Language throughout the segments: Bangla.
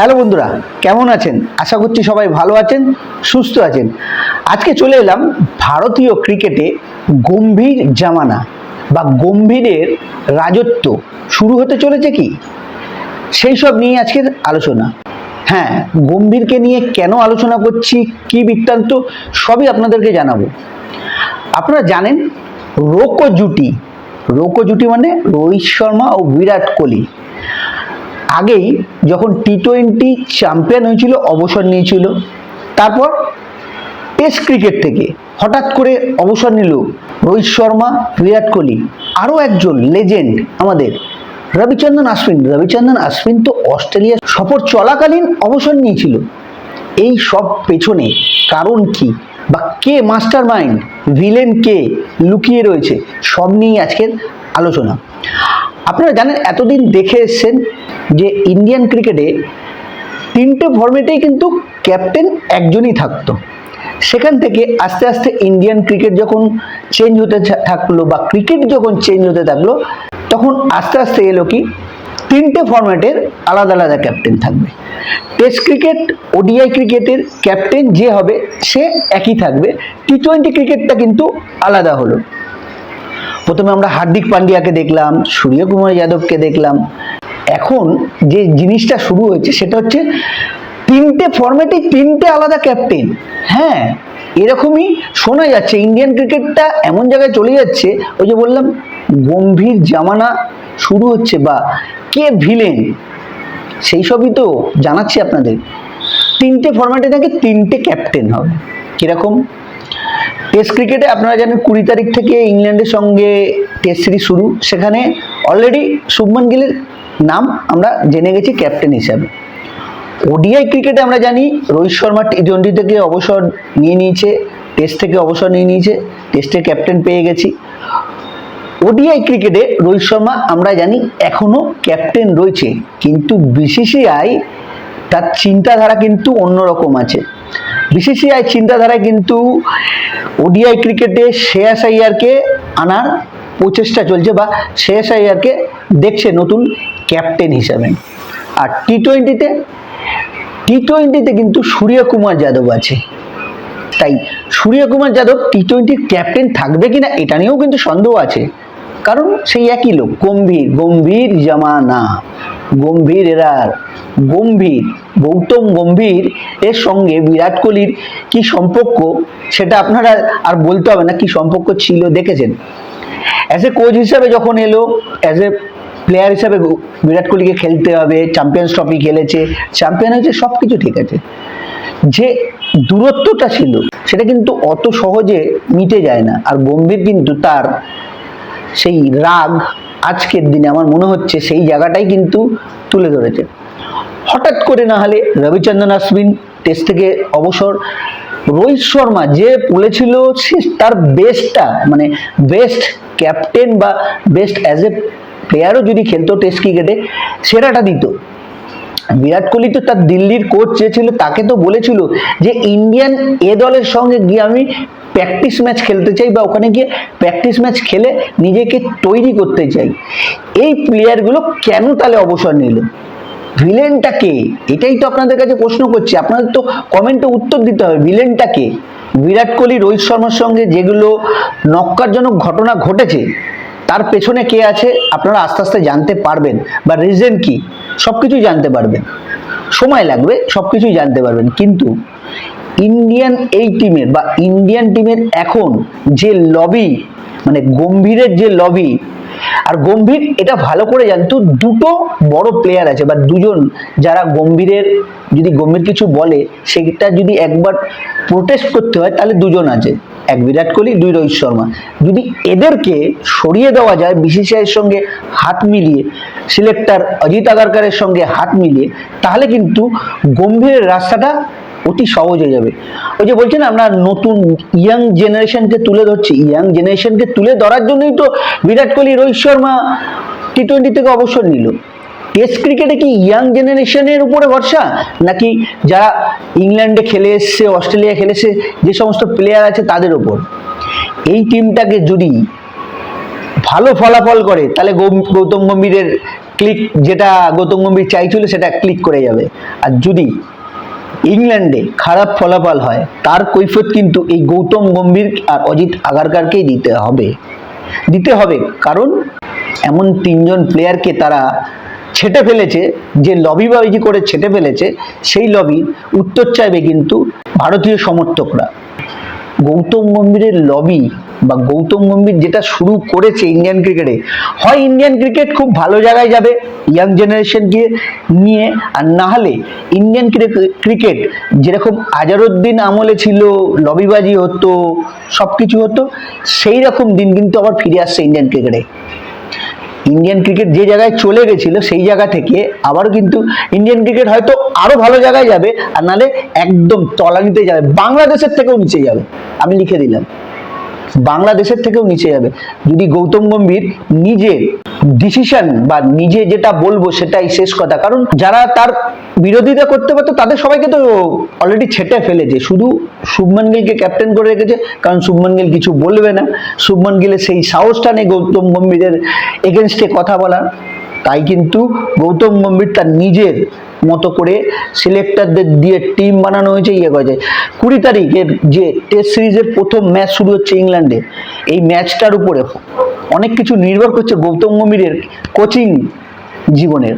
হ্যালো বন্ধুরা, কেমন আছেন? আশা করছি সবাই ভালো আছেন, সুস্থ আছেন। আজকে চলে এলাম ভারতীয় ক্রিকেটে গম্ভীর জামানা বা গম্ভীরের রাজত্ব। শুরু হতে চলেছে কি? সেই সব নিয়ে আজকের আলোচনা। হ্যাঁ গম্ভীরকে নিয়ে কেন আলোচনা করছি, কি বৃত্তান্ত, সবই আপনাদেরকে জানাব। আপনারা জানেন রোকো জুটি রোকো জুটি মানে রোহিত শর্মা ও বিরাট কোহলি। আগেই যখন টি টোয়েন্টি চ্যাম্পিয়ন হয়েছিল, অবসর নিয়েছিল, তারপর টেস্ট ক্রিকেট থেকে হঠাৎ করে অবসর নিল রোহিত শর্মা, বিরাট কোহলি, আরও একজন লেজেন্ড আমাদের রবিচন্দ্রন আশ্বিন। রবিচন্দ্রন আশ্বিন তো অস্ট্রেলিয়া সফর চলাকালীন অবসর নিয়েছিল। এই সব পেছনে কারণ কি বা কে মাস্টার মাইন্ড ভিলেন কে লুকিয়ে রয়েছে, সব নিয়েই আজকের আলোচনা। আপনারা জানেন, এতদিন দেখে এসছেন যে ইন্ডিয়ান ক্রিকেটে তিনটে ফর্মেটেই কিন্তু ক্যাপ্টেন একজনই থাকতো। সেখান থেকে আস্তে আস্তে ইন্ডিয়ান ক্রিকেট যখন চেঞ্জ হতে থাকল বা ক্রিকেট যখন চেঞ্জ হতে থাকল, তখন আস্তে আস্তে এলো কি, তিনটে ফর্ম্যাটের আলাদা আলাদা ক্যাপ্টেন থাকবে। টেস্ট ক্রিকেট ওডিআই ক্রিকেটের ক্যাপ্টেন যে হবে, সে একই থাকবে। টি টোয়েন্টি ক্রিকেটটা কিন্তু আলাদা হলো। প্রথমে আমরা হার্দিক পান্ডিয়াকে দেখলাম, সূর্যকুমার যাদবকে দেখলাম। এখন যে জিনিসটা শুরু হয়েছে সেটা হচ্ছে তিনটে ফর্মেটে তিনটে আলাদা ক্যাপ্টেন হ্যাঁ এরকমই শোনা যাচ্ছে। ইন্ডিয়ান ক্রিকেটটা এমন জায়গায় চলে যাচ্ছে, ওই যে বললাম, গম্ভীর জামানা শুরু হচ্ছে বা কে ভিলেন সেই সবই তো জানাচ্ছি আপনাদের। তিনটে ফর্ম্যাটে নাকি তিনটে ক্যাপ্টেন হবে। কীরকম? টেস্ট ক্রিকেটে আপনারা জানেন কুড়ি তারিখ থেকে ইংল্যান্ডের সঙ্গে টেস্ট সিরিজ শুরু। সেখানে অলরেডি শুভমান গিলের নাম আমরা জেনে গেছি ক্যাপ্টেন হিসাবে। ওডিআই ক্রিকেটে আমরা জানি রোহিত শর্মা টি টোয়েন্টি থেকে অবসর নিয়ে নিয়েছে টেস্ট থেকে অবসর নিয়ে নিয়েছে টেস্টের ক্যাপ্টেন পেয়ে গেছি। ওডিআই ক্রিকেটে রোহিত শর্মা আমরা জানি এখনও ক্যাপ্টেন রয়েছে, কিন্তু বিসিসিআই তার চিন্তাধারা কিন্তু অন্যরকম আছে। বিসিসিআই চিন্তাধারায় কিন্তু ওডিআই ক্রিকেটে শ্রেয়াস আইয়ারকে আনার প্রচেষ্টা চলছে বা শ্রেয়াস আইয়ারকে দেখছে নতুন ক্যাপ্টেন হিসাবে। আর টি টোয়েন্টিতে টি টোয়েন্টিতে কিন্তু সূর্যকুমার যাদব আছে। তাই সূর্যকুমার যাদব টি টোয়েন্টির ক্যাপ্টেন থাকবে কিনা এটা নিয়েও কিন্তু সন্দেহ আছে। কারণ সেই একই লোক, গম্ভীর গম্ভীর জামানা। গম্ভীর এরার গম্ভীর, গৌতম গম্ভীর এর সঙ্গে বিরাট কোহলির কি সম্পর্ক সেটা আপনারা আর বলতে হবে না, কি সম্পর্ক ছিল দেখেছেন? অ্যাজ এ কোচ হিসাবে যখন এলো অ্যাজ এ প্লেয়ার হিসাবে বিরাট কোহলিকে খেলতে হবে চ্যাম্পিয়ন্স ট্রফি খেলেছে চ্যাম্পিয়ন হয়েছে সব কিছু ঠিক আছে। যে দূরত্বটা ছিল, সেটা কিন্তু অত সহজে মিটে যায় না। আর গম্ভীর কিন্তু তার সেই রাগ আজকের দিনে আমার মনে হচ্ছে সেই জায়গাটাই কিন্তু তুলে ধরেছে। হঠাৎ করে না হলে রবিচন্দ্রন আশ্বিন টেস্ট থেকে অবসর। রোহিত শর্মা যে বলেছিল সে তার বেস্টটা মানে বেস্ট ক্যাপ্টেন বা বেস্ট অ্যাজ এ প্লেয়ারও যদি খেলতো টেস্ট ক্রিকেটে সেরাটা দিত। বিরাট কোহলি তো তার দিল্লির কোচ যে ছিল, তাকে তো বলেছিল যে ইন্ডিয়ান এ দলের সঙ্গে গিয়ে আমি প্র্যাকটিস ম্যাচ খেলতে চাই বা ওখানে গিয়ে প্র্যাকটিস ম্যাচ খেলে নিজেকে তৈরি করতে চাই, এই প্লেয়ারগুলো কেন তাহলে অবসর নিল ভিলেনটা কে? এটাই তো আপনাদের কাছে প্রশ্ন করছি। আপনাদের তো কমেন্টে উত্তর দিতে হবে ভিলেনটা কে? বিরাট কোহলি, রোহিত শর্মার সঙ্গে যেগুলো নক্কারজনক ঘটনা ঘটেছে, তার পেছনে কে আছে আপনারা আস্তে আস্তে জানতে পারবেন। বা রিজন কি? সব কিছুই জানতে পারবেন। সময় লাগবে সব কিছুই জানতে পারবেন। কিন্তু ইন্ডিয়ান এই টিমের বা ইন্ডিয়ান টিমের এখন যে লবি মানে গম্ভীরের যে লবি আর গম্ভীর এটা ভালো করে জানতো, দুটো বড় প্লেয়ার আছে বা দুজন যারা গম্ভীরের যদি গম্ভীর কিছু বলে, সেটা যদি একবার প্রোটেস্ট করতে হয়, তাহলে দুজন আছে। এক বিরাট কোহলি, দুই রোহিত শর্মা। যদি এদেরকে সরিয়ে দেওয়া যায় বিসিসিআইয়ের সঙ্গে হাত মিলিয়ে সিলেক্টর অজিত আগারকারের সঙ্গে হাত মিলিয়ে, তাহলে কিন্তু গম্ভীরের রাস্তাটা অতি সহজ হয়ে যাবে। ওই যে বলছেন আমরা নতুন ইয়াং জেনারেশনকে তুলে ধরছি। ইয়াং জেনারেশনকে তুলে ধরার জন্যই তো বিরাট কোহলি, রোহিত শর্মা টি টোয়েন্টি থেকে অবসর নিল। টেস্ট ক্রিকেটে কি ইয়াং জেনারেশনের উপরে ভরসা? নাকি যারা ইংল্যান্ডে খেলে এসছে, অস্ট্রেলিয়া খেলে এসছে, যে সমস্ত প্লেয়ার আছে তাদের উপর? এই টিমটাকে যদি ভালো ফলাফল করে, তাহলে গৌতম গম্ভীরের ক্লিক যেটা গৌতম গম্ভীর চাইছিল, সেটা ক্লিক করে যাবে। আর যদি ইংল্যান্ডে খারাপ ফলাফল হয়, তার কৈফত কিন্তু এই গৌতম গম্ভীর আর অজিত আগারকারকেই দিতে হবে। দিতে হবে কারণ এমন তিনজন প্লেয়ারকে তারা ছেটে ফেলেছে, যে লবিবাজি করে ছেটে ফেলেছে, সেই লবি উত্তর চাইবে কিন্তু ভারতীয় সমর্থকরা। গৌতম গম্ভীরের লবি বা গৌতম গম্ভীর যেটা শুরু করেছে ইন্ডিয়ান ক্রিকেটে হয় ইন্ডিয়ান ক্রিকেট খুব ভালো জায়গায় যাবে ইয়াং জেনারেশনকে নিয়ে, আর না হলে ইন্ডিয়ান ক্রিকেট যেরকম আজারুদ্দিন আমলে ছিল, লবিবাজি হতো সব কিছু হতো সেই রকম দিন কিন্তু আবার ফিরে আসছে ইন্ডিয়ান ক্রিকেটে ইন্ডিয়ান ক্রিকেট যে জায়গায় চলে গেছিল, সেই জায়গা থেকে আবার কিন্তু ইন্ডিয়ান ক্রিকেট হয়তো আরও ভালো জায়গায় যাবে, আর নালে একদম তলানিতে যাবে, বাংলাদেশের থেকেও নিচে যাবে। আমি লিখে দিলাম। বাংলাদেশের থেকেও নিচে যাবে। যদি গৌতম গম্ভীর নিজের ডিসিশন বা নিজে যেটা বলব সেটাই শেষ কথা। কারণ যারা তার বিরোধিতা করতে পারতো, তাদের সবাইকে তো অলরেডি ছেটে ফেলেছে। শুধু শুভমান গিলকে ক্যাপ্টেন করে রেখেছে, কারণ শুভমান গিল কিছু বলবে না। শুভমান গিলের সেই সাহসটা নেই গৌতম গম্ভীরের এগেনস্টে কথা বলার। তাই কিন্তু গৌতম গম্ভীর তার নিজের মতো করে সিলেক্টরদের দিয়ে টিম বানানো হয়েছে ইয়ে করেছে। কুড়ি তারিখের যে টেস্ট সিরিজের প্রথম ম্যাচ শুরু হচ্ছে ইংল্যান্ডে, এই ম্যাচটার উপরে অনেক কিছু নির্ভর করছে গৌতম গম্ভীরের কোচিং জীবনের।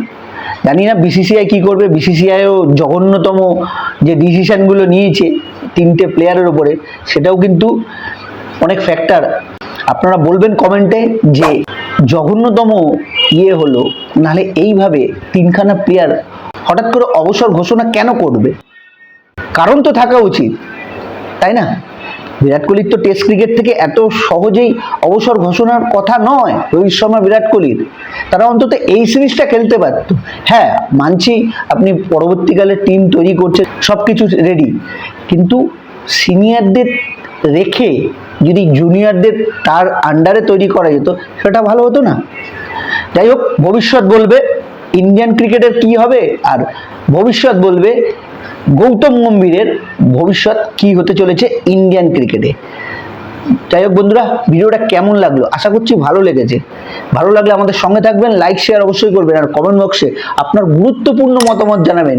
জানি না বিসিসিআই কি করবে বিসিসিআইও জঘন্যতম যে ডিসিশনগুলো নিয়েছে তিনটে প্লেয়ারের উপরে, সেটাও কিন্তু অনেক ফ্যাক্টর আপনারা বলবেন কমেন্টে যে জঘন্যতম ইয়ে হলো, নাহলে এইভাবে তিনখানা প্লেয়ার হঠাৎ করে অবসর ঘোষণা কেন করবে? কারণ তো থাকা উচিত, তাই না? বিরাট কোহলির তো টেস্ট ক্রিকেট থেকে এত সহজেই অবসর ঘোষণার কথা নয়, রোহিত শর্মা বিরাট কোহলির। তারা অন্তত এই সিরিজটা খেলতে পারত। হ্যাঁ মানছি আপনি পরবর্তীকালে টিম তৈরি করছে সব কিছু রেডি কিন্তু সিনিয়রদের রেখে যদি জুনিয়রদের তার আন্ডারে তৈরি করা যেত, সেটা ভালো হতো না। যাই হোক, ভবিষ্যৎ বলবে ইন্ডিয়ান ক্রিকেটের কি হবে? আর ভবিষ্যৎ বলবে গৌতম গম্ভীরের ভবিষ্যৎ কি হতে চলেছে ইন্ডিয়ান ক্রিকেটে যাই হোক বন্ধুরা, ভিডিওটা কেমন লাগল? আশা করছি ভালো লেগেছে। ভালো লাগলে আমাদের সঙ্গে থাকবেন লাইক শেয়ার অবশ্যই করবেন আর কমেন্ট বক্সে আপনার গুরুত্বপূর্ণ মতামত জানাবেন।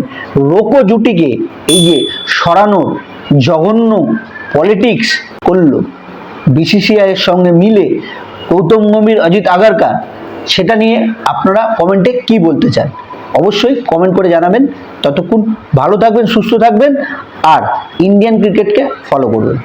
রোকো জুটিকে এই যে সরানোর জঘন্য পলিটিক্স করল। বিসিসিআইয়ের সঙ্গে মিলে গৌতম গম্ভীর, অজিত আগারকার সেটা নিয়ে আপনারা কমেন্টে কি বলতে চান? অবশ্যই কমেন্ট করে জানাবেন। ততক্ষণ ভালো থাকবেন, সুস্থ থাকবেন, আর ইন্ডিয়ান ক্রিকেটকে ফলো করবেন।